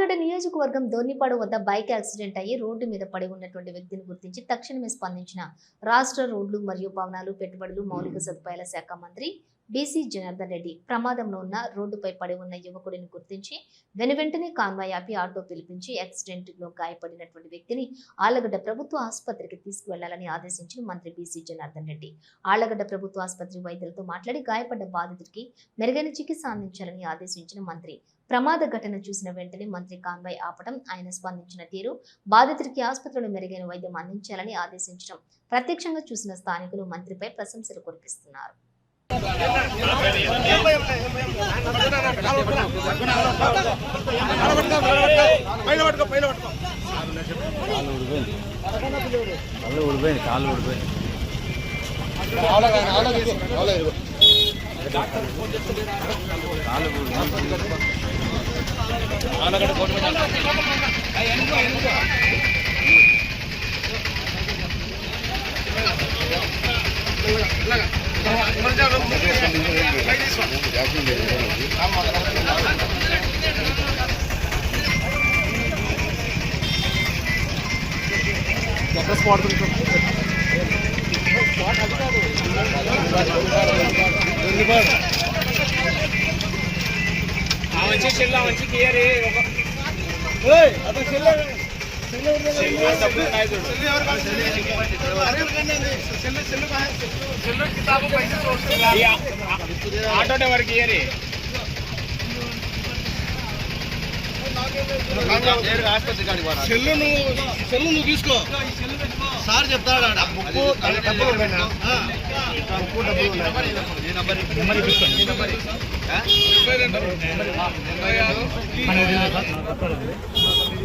ఆలగడ్డ నియోజకవర్గం దోర్నిపాడు వద్ద bike accident అయ్యి రోడ్డు మీద పడి ఉన్నటువంటి వ్యక్తిని గుర్తించి తక్షణమే స్పందించిన రాష్ట్ర రోడ్లు మరియు భవనాలు పెట్టుబడులు మౌలిక సదుపాయాల శాఖ మంత్రి బీసీ జనార్దన్ రెడ్డి ప్రమాదంలో ఉన్న రోడ్డుపై పడి ఉన్న యువకుడిని గుర్తించి వెనువెంటనే కాన్వాయ్ ఆపి ఆటో పిలిపించి యాక్సిడెంట్లో గాయపడినటువంటి వ్యక్తిని ఆలగడ్డ ప్రభుత్వ ఆసుపత్రికి తీసుకువెళ్ళాలని ఆదేశించిన మంత్రి బీసీ జనార్దన్ రెడ్డి. ఆళ్ళగడ్డ ప్రభుత్వ ఆసుపత్రి వైద్యులతో మాట్లాడి గాయపడ్డ బాధితుడికి మెరుగైన చికిత్స అందించాలని ఆదేశించిన మంత్రి. ప్రమాద ఘటన చూసిన వెంటనే మంత్రి కాన్వాయ్ ఆపడం ఆయన స్పందించిన తీరు బాధితుడికి ఆసుపత్రిలో మెరుగైన వైద్యం అందించాలని ఆదేశించడం ప్రత్యక్షంగా చూసిన స్థానికులు మంత్రిపై ప్రశంసలు కురిపిస్తున్నారు. పైన పట్టుకో పైన పట్టుకో కాళ్ళు ఊడిపోయింది కాళ్ళు ఊడిపోయింది కాళ్ళు ఊడిపోయింది కాళ్ళు ఊడిపోయింది మంచి చెల్ల మంచి కేర్ ఆటో వరకు ఇయరే సెల్లు నువ్వు సెల్లు నువ్వు తీసుకో సార్ చెప్తాడు. బుక్కు డబ్బులు